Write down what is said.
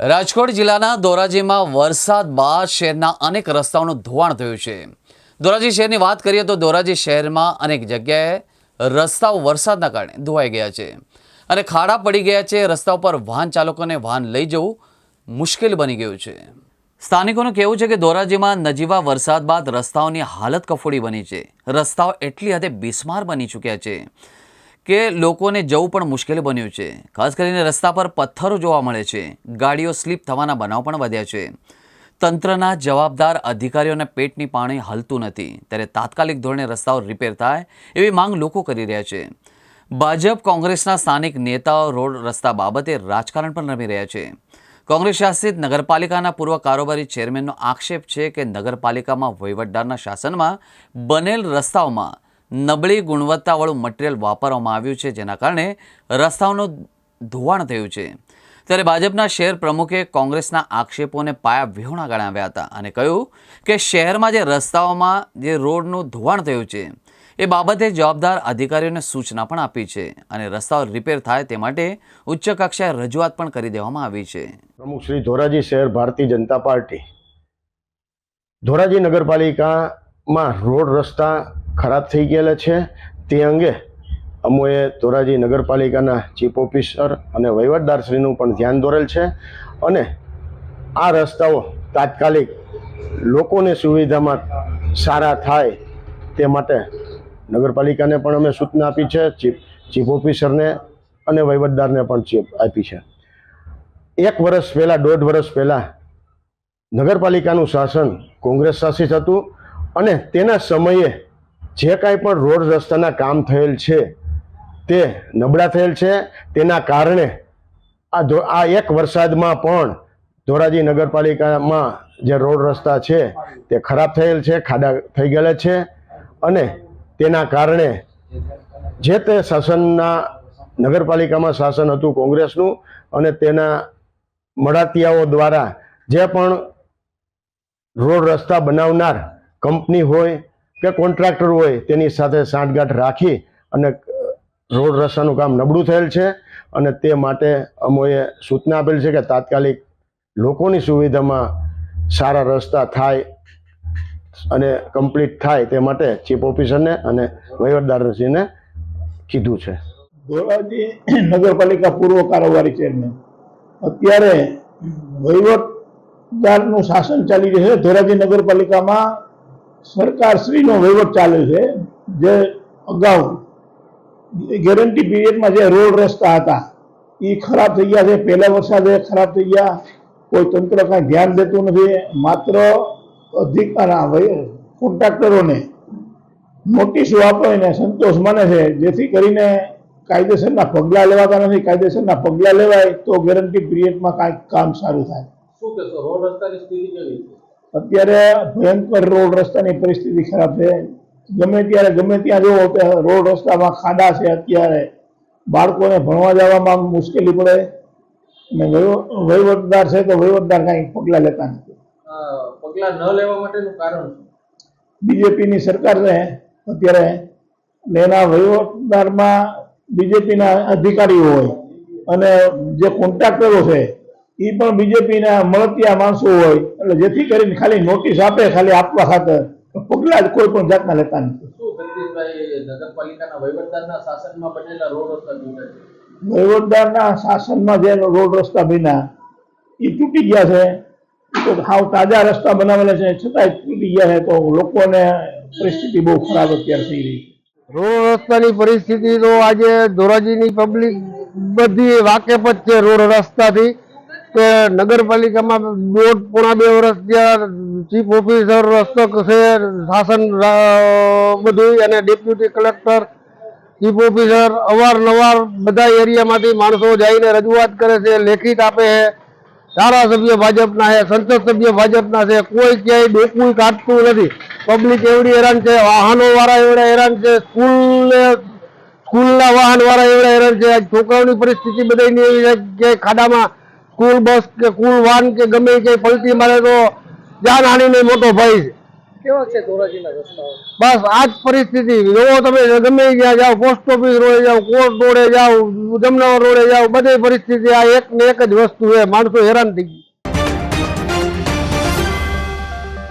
રાજકોટ જિલ્લાના ધોરાજીમાં વરસાદ બાદ શહેરના અનેક રસ્તાઓનું ધોવાણ થયું છે. ધોરાજી શહેરની વાત કરીએ તો ધોરાજી શહેરમાં અનેક જગ્યાએ રસ્તાઓ વરસાદના કારણે ધોવાઈ ગયા છે અને ખાડા પડી ગયા છે. રસ્તા ઉપર વાહન ચાલકોને વાહન લઈ જવું મુશ્કેલ બની ગયું છે. સ્થાનિકોનું કહેવું છે કે ધોરાજીમાં નજીવા વરસાદ બાદ રસ્તાઓની હાલત કફોડી બની છે. રસ્તાઓ એટલી હદે બિસ્માર બની ચૂક્યા છે. કે લોકોને જવું પણ મુશ્કેલ બન્યું છે. ખાસ કરીને રસ્તા પર પથ્થરો જોવા મળે છે. ગાડીઓ સ્લીપ થવાના બનાવ પણ વધ્યા છે. તંત્રના જવાબદાર અધિકારીઓને પેટની પાણી હલતું નથી. ત્યારે તાત્કાલિક ધોરણે રસ્તાઓ રિપેર થાય એવી માંગ લોકો કરી રહ્યા છે. ભાજપ કોંગ્રેસના સ્થાનિક નેતાઓ રોડ રસ્તા બાબતે રાજકારણ પણ રમી રહ્યા છે. કોંગ્રેસ શાસિત નગરપાલિકાના પૂર્વ કારોબારી ચેરમેનનો આક્ષેપ છે કે નગરપાલિકામાં વહીવટદારના શાસનમાં બનેલ રસ્તાઓમાં નબળી ગુણવત્તાવાળું મટીરિયલ વાપરવામાં આવ્યું છે, જેના કારણે રસ્તાઓનું ધોવાણ થયું છે. ત્યારે ભાજપના શહેર પ્રમુખે કોંગ્રેસના આક્ષેપોને પાયા વિહોણા ગણાવ્યા હતા અને કહ્યું કે શહેરમાં જે રસ્તાઓમાં જે રોડનું ધોવાણ થયું છે, એ બાબતે જવાબદાર અધિકારીઓને સૂચના પણ આપી છે અને રસ્તાઓ રિપેર થાય તે માટે ઉચ્ચ કક્ષાએ રજૂઆત પણ કરી દેવામાં આવી છે. પ્રમુખ શ્રી ધોરાજી શહેર ભારતીય જનતા પાર્ટી ધોરાજી નગરપાલિકામાં રોડ રસ્તા ખરાબ થઈ ગયેલા છે. તે અંગે અમોએ ધોરાજી નગરપાલિકાના ચીફ ઓફિસર અને વહીવટદારશ્રીનું પણ ધ્યાન દોરેલ છે અને આ રસ્તાઓ તાત્કાલિક લોકોને સુવિધામાં સારા થાય તે માટે નગરપાલિકાને પણ અમે સૂચના આપી છે, ચીફ ચીફ ઓફિસરને અને વહીવટદારને પણ ચીફ આપી છે. એક વર્ષ પહેલાં, દોઢ વર્ષ પહેલાં નગરપાલિકાનું શાસન કોંગ્રેસ શાસિત હતું અને તેના સમયે જે કાંઈ પણ રોડ રસ્તાના કામ થયેલ છે, તે નબળા થયેલ છે. તેના કારણે આ ધો, આ એક વરસાદમાં પણ ધોરાજી નગરપાલિકામાં જે રોડ રસ્તા છે, તે ખરાબ થયેલ છે, ખાડા થઈ ગયેલા છે અને તેના કારણે જે તે શાસનના, નગરપાલિકામાં શાસન હતું કોંગ્રેસનું અને તેના મળાતિયાઓ દ્વારા જે પણ રોડ રસ્તા બનાવનાર કંપની હોય કે કોન્ટ્રાક્ટર હોય તેની સાથે સાંઠગાંઠ રાખી અને રોડ રસ્તાનું કામ નબળું થયેલ છે અને તે માટે અમોએ સૂચના આપેલ છે કે તાત્કાલિક લોકોની સુવિધામાં સારા રસ્તા થાય અને કમ્પ્લીટ થાય તે માટે ચીફ ઓફિસરને અને વહીવટદારશ્રીને કીધું છે. ધોરાજી નગરપાલિકા પૂર્વ કારોબારી ચેરમેન. અત્યારે વહીવટદારનું શાસન ચાલી રહ્યું છે. ધોરાજી નગરપાલિકામાં સરકારશ્રીનો વહીવટ ચાલે છે, જે અગાઉ ગેરંટી પીરિયડમાં જે રોડ રસ્તા હતા એ ખરાબ થઈ ગયા છે. પહેલા વરસાદે ખરાબ થઈ ગયા. કોઈ તંત્ર કાંઈ ધ્યાન દેતું નથી. માત્ર અધિકાર કોન્ટ્રાક્ટરોને નોટિસો આપીને સંતોષ માને છે. જેથી કરીને કાયદેસરના પગલાં લેવાતા નથી. કાયદેસરના પગલાં લેવાય તો ગેરંટી પીરિયડમાં કાંઈક કામ સારું થાય. શું કહેશો? રોડ રસ્તાની સ્થિતિ કેવી છે? અત્યારે ભયંકર રોડ રસ્તાની પરિસ્થિતિ ખરાબ છે. ગમે ત્યારે ગમે ત્યાં જુઓ કે રોડ રસ્તામાં ખાડા છે અત્યારે. બાળકોને ભણવા જવામાં મુશ્કેલી પડે. અને વહીવ- વહીવટદાર છે તો વહીવટદાર કાંઈ પગલાં લેતા નથી. પગલાં ન લેવા માટેનું કારણ બીજેપીની સરકાર છે અત્યારે ને એના વહીવટદારમાં બીજેપીના અધિકારીઓ હોય. અને જે કોન્ટ્રાક્ટરો છે એ પણ બીજેપીના મળતિયા માણસો હોય. એટલે જેથી કરીને ખાલી નોટિસ આપે ખાલી આપવા ખાતર પગલાં જ કોઈ પણ જાતના લેતા નથી. નગરપાલિકાના વહીવટદારના શાસનમાં બનેલા રોડ રસ્તા વહીવટદારના શાસનમાં જે રોડ રસ્તા બન્યા એ તૂટી ગયા છે. તો હાવ તાજા રસ્તા બનાવેલા છે. છતાંય તૂટી ગયા છે તો લોકોને પરિસ્થિતિ બહુ ખરાબ અત્યારે થઈ રહી છે. રોડ રસ્તાની પરિસ્થિતિ તો આજે ધોરાજીની પબ્લિક બધી વાકેફ જ છે રોડ રસ્તાથી. કે નગરપાલિકામાં દોઢ પોણા બે વર્ષ ત્યાં ચીફ ઓફિસર હસ્તક છે, શાસન બધું અને ડેપ્યુટી કલેક્ટર, ચીફ ઓફિસર, અવારનવાર બધા એરિયામાંથી માણસો જઈને રજૂઆત કરે છે, લેખિત આપે છે. ધારાસભ્ય ભાજપના છે, સંસદ સભ્ય ભાજપના છે, કોઈ ક્યાંય ડોકું કાઢતું નથી. પબ્લિક એવડી હેરાન છે વાહનો વાળા એવડા હેરાન છે, સ્કૂલને, સ્કૂલના વાહન વાળા એવડા હેરાન છે. છોકરાઓની પરિસ્થિતિ બધાની એવી છે કે ખાડામાં સ્કૂલ બસ કે સ્કૂલ વાન કે ગમે કે પલટી મારે તો જાન મોટો ભય છે. કેવા છે ધોરાજીના રસ્તાઓ? બસ આ જ પરિસ્થિતિ. જોવો તમે ગમે ગયા જાઓ પોસ્ટ ઓફિસ રોડે જાઓ કોર્ટ રોડે જાઓ જમનાવર રોડે જાઓ બધી પરિસ્થિતિ આ એક ને એક જ વસ્તુ છે. માણસો હેરાન થઈ ગઈ